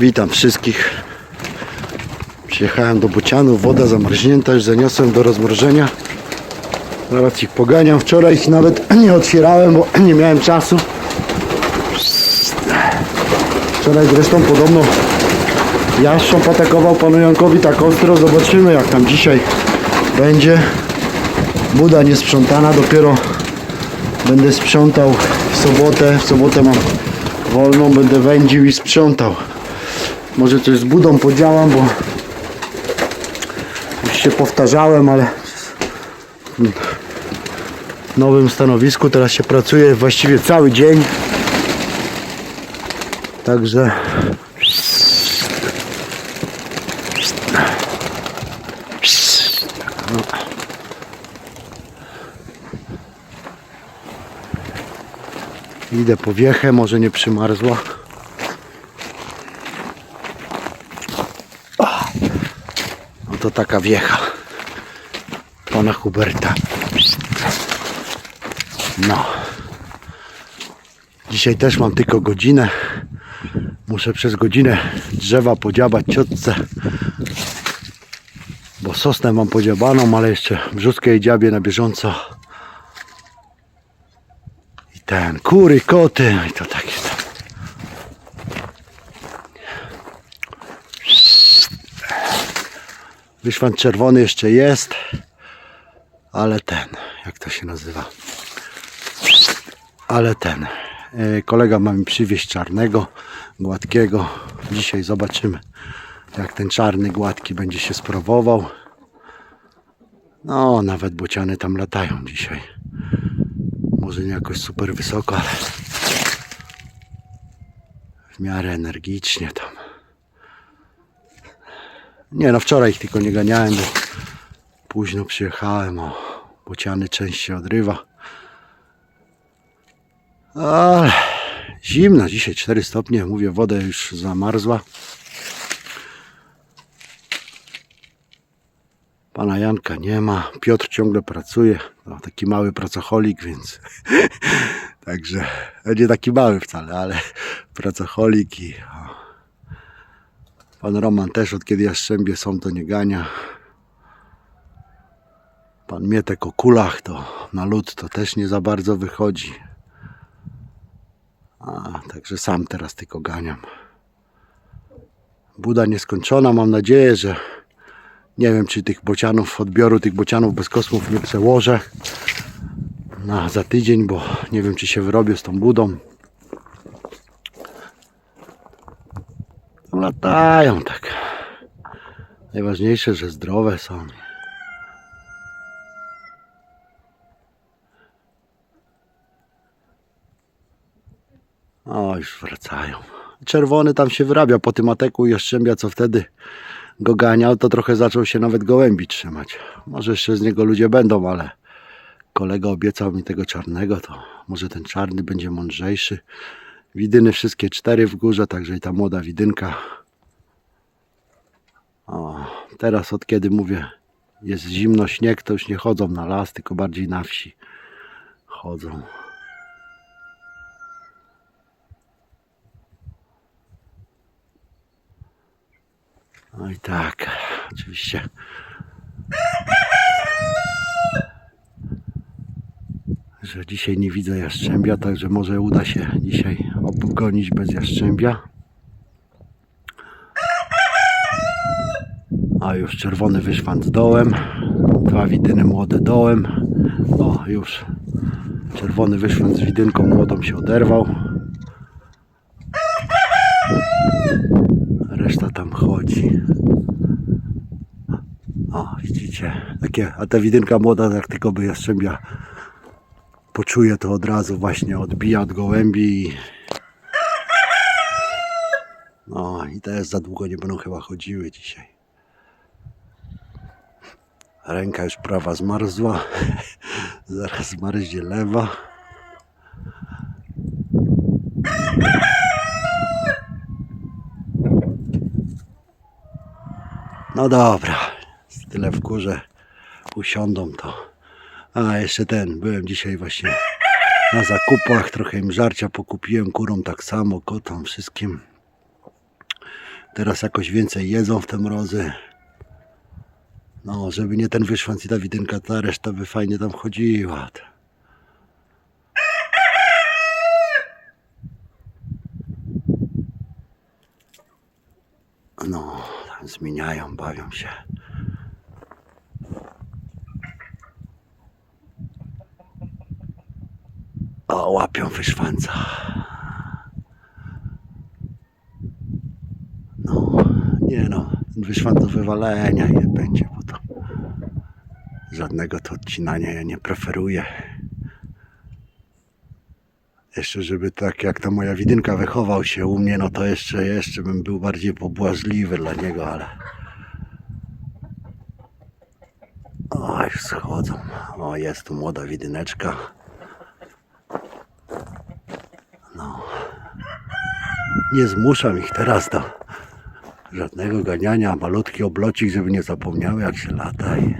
Witam wszystkich. Przyjechałem do Bocianów, woda zamarznięta, już zaniosłem do rozmrożenia. Zaraz ich poganiam. Wczoraj ich nawet nie otwierałem, bo nie miałem czasu. Wczoraj zresztą podobno jastrząb atakował panu Jankowi tak ostro. Zobaczymy jak tam dzisiaj będzie. Buda niesprzątana, dopiero będę sprzątał w sobotę. W sobotę mam wolną, będę wędził i sprzątał. Może coś z budą podziałam, bo już się powtarzałem, ale w nowym stanowisku teraz się pracuje właściwie cały dzień. Także Idę po wiechę, może nie przymarzła. To taka wiecha pana Huberta. No. Dzisiaj też mam tylko godzinę. Muszę przez godzinę drzewa podziabać ciotce. Bo sosnę mam podziabaną, ale jeszcze brzuskę i dziabię na bieżąco. I ten, kury, koty, i to takie Wyszwan czerwony jeszcze jest, ale ten, jak to się nazywa? Ale ten, e, kolega ma mi przywieźć czarnego, gładkiego. Dzisiaj zobaczymy, jak ten czarny, gładki będzie się sprawował. No, nawet bociany tam latają dzisiaj. Może nie jakoś super wysoko, ale w miarę energicznie tam. Nie no, wczoraj ich tylko nie ganiałem, bo późno przyjechałem, o bociany część się odrywa. Ale zimno, dzisiaj 4 stopnie, mówię, woda już zamarzła. Pana Janka nie ma, Piotr ciągle pracuje, no, taki mały pracocholik, więc także nie taki mały wcale, ale pracocholik i o. pan Roman też od kiedy Jastrzębie są to nie gania. Pan Mietek o kulach to na lód to też nie za bardzo wychodzi. A, także sam teraz tylko ganiam. Buda nieskończona, mam nadzieję, że nie wiem, czy tych bocianów, odbioru tych bocianów bez kosmów nie przełożę na za tydzień, bo nie wiem, czy się wyrobię z tą budą. Latają tak. Najważniejsze, że zdrowe są. O, już wracają. Czerwony tam się wyrabia po tym ateku Jastrzębia, co wtedy go ganiał, to trochę zaczął się nawet gołębi trzymać. Może jeszcze z niego ludzie będą, ale kolega obiecał mi tego czarnego, to może ten czarny będzie mądrzejszy. Widyny wszystkie cztery w górze, także i ta młoda widynka. O, teraz od kiedy mówię, jest zimno, śnieg, to już nie chodzą na las, tylko bardziej na wsi chodzą. No i tak, oczywiście. Że dzisiaj nie widzę jaszczębia, także może uda się dzisiaj obgonić bez jaszczębia. A już czerwony wyszwan z dołem. Dwa widyny młode dołem. O, już czerwony wyszwan z widynką młodą się oderwał. Reszta tam chodzi. O, widzicie, takie, a ta widynka młoda, jak tylko by jastrzębia poczuje, to od razu właśnie odbija od gołębi. i- No i też za długo nie będą chyba chodziły dzisiaj. Ręka już prawa zmarzła, zaraz zmarznie lewa. No dobra, tyle w górze usiądą to. A jeszcze ten, byłem dzisiaj właśnie na zakupach, trochę im żarcia pokupiłem, kurom tak samo, kotom, wszystkim. Teraz jakoś więcej jedzą w te mrozy. No, żeby nie ten wyszwanc i ta widynka, ta reszta by fajnie tam chodziła. No, tam zmieniają, bawią się. O, łapią wyszwanca. No, nie no, wyszwan do wywalenia je będzie, bo to żadnego to odcinania ja nie preferuję. Jeszcze żeby tak jak ta moja widynka wychował się u mnie, no to jeszcze, jeszcze bym był bardziej pobłażliwy dla niego, ale... O, już schodzą. O, jest tu młoda widyneczka. No. Nie zmuszam ich teraz do żadnego ganiania. Malutki oblocik, żeby nie zapomniały jak się lata i,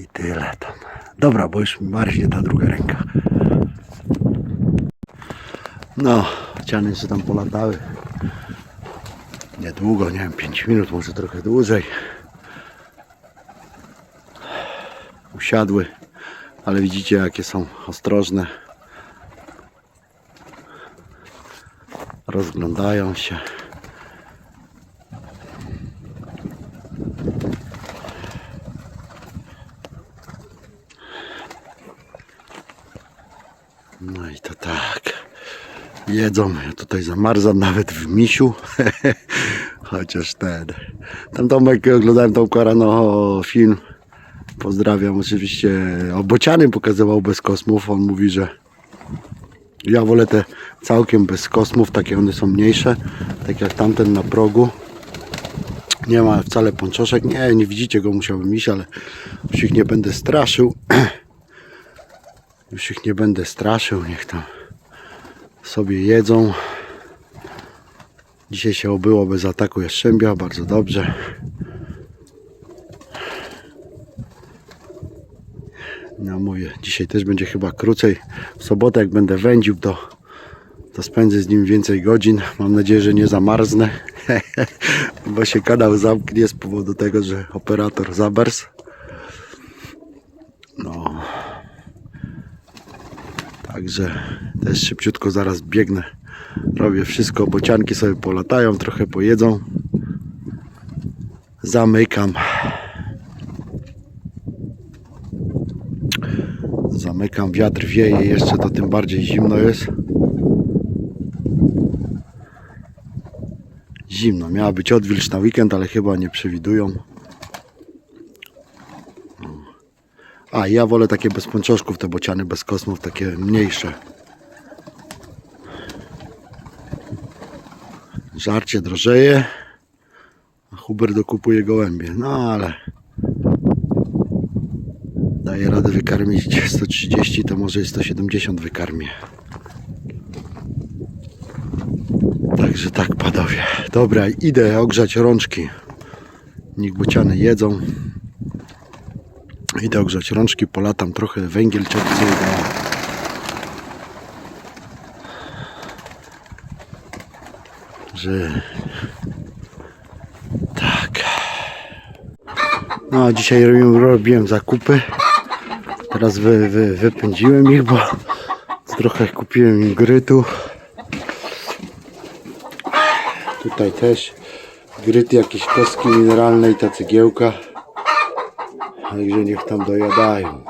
i tyle tam. Dobra, bo już marznie ta druga ręka. No, ciany się tam polatały. Niedługo, nie wiem, 5 minut, może trochę dłużej. Usiadły, ale widzicie jakie są ostrożne. Rozglądają się. No i to tak. Jedzą. Ja tutaj zamarzam nawet w misiu. Chociaż ten. Tam Tomek oglądałem tą Korano film. Pozdrawiam oczywiście. O bociany pokazywał bez kosmów. On mówi, że ja wolę te całkiem bez kosmów, takie one są mniejsze, tak jak tamten na progu. Nie ma wcale pończoszek. Nie, nie widzicie go, musiałbym iść, ale już ich nie będę straszył. Już ich nie będę straszył, niech tam sobie jedzą. Dzisiaj się obyło bez ataku jaszczębia, bardzo dobrze. No mówię, dzisiaj też będzie chyba krócej. W sobotę jak będę wędził, to, to spędzę z nim więcej godzin. Mam nadzieję, że nie zamarznę, bo się kanał zamknie z powodu tego, że operator zabarsł. No. Także też szybciutko zaraz biegnę. Robię wszystko, bocianki sobie polatają, trochę pojedzą. Zamykam. Zamykam, wiatr wieje, jeszcze to tym bardziej zimno jest. Zimno, miała być odwilż na weekend, ale chyba nie przewidują. A, ja wolę takie bez pączoszków, te bociany bez kosmów, takie mniejsze. Żarcie drożeje, a Hubert dokupuje gołębie. No ale daje radę wykarmić 130, to może i 170 wykarmię. Także tak, panowie. Dobra, idę ogrzać rączki. Niech bociany jedzą. Idę ogrzać rączki, polatam trochę węgiel czerwcy. Że tak. No, dzisiaj robiłem, robiłem zakupy. Teraz wy, wy, wypędziłem ich, bo trochę kupiłem im grytu. Tutaj też gryt, jakieś kostki mineralne i ta cegiełka. Także niech tam dojadają.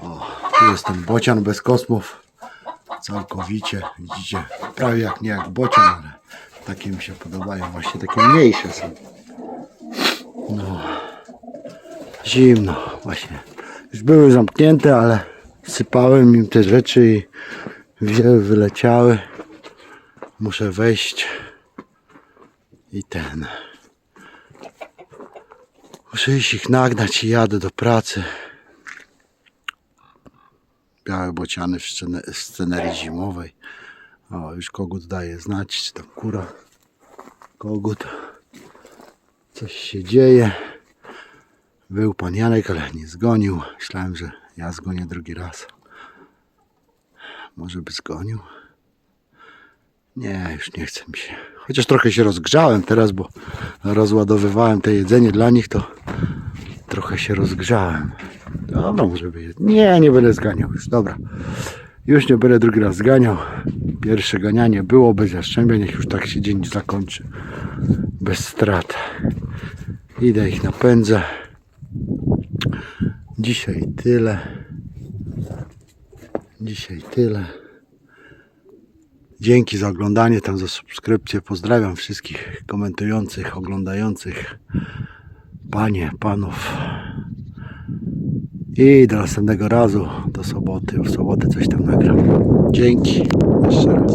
O, tu jest ten bocian bez kosmów. Całkowicie, widzicie, prawie jak nie jak bocian, ale takie mi się podobają, właśnie takie mniejsze są. No, zimno właśnie. Już były zamknięte, ale sypałem im te rzeczy i wzięły, wyleciały. Muszę wejść i ten. Muszę ich nagnać i jadę do pracy. Białe bociany w scene- scenerii zimowej. O, już kogut daje znać, czy tam kura. Kogut. Coś się dzieje. Był pan Janek, ale nie zgonił. Myślałem, że ja zgonię drugi raz. Może by zgonił. Nie, już nie chce mi się. Chociaż trochę się rozgrzałem teraz, bo rozładowywałem te jedzenie dla nich, to trochę się rozgrzałem. Dobra, może by. Nie, nie będę zganiał już. Dobra. Już nie będę drugi raz zganiał. Pierwsze ganianie było bez jaszczębia. Niech już tak się dzień zakończy. Bez strat. Idę ich napędzę. Dzisiaj tyle. Dzisiaj tyle. Dzięki za oglądanie, tam za subskrypcję. Pozdrawiam wszystkich komentujących, oglądających. Panie, panów. I do następnego razu, do soboty. W sobotę coś tam nagram. Dzięki jeszcze raz.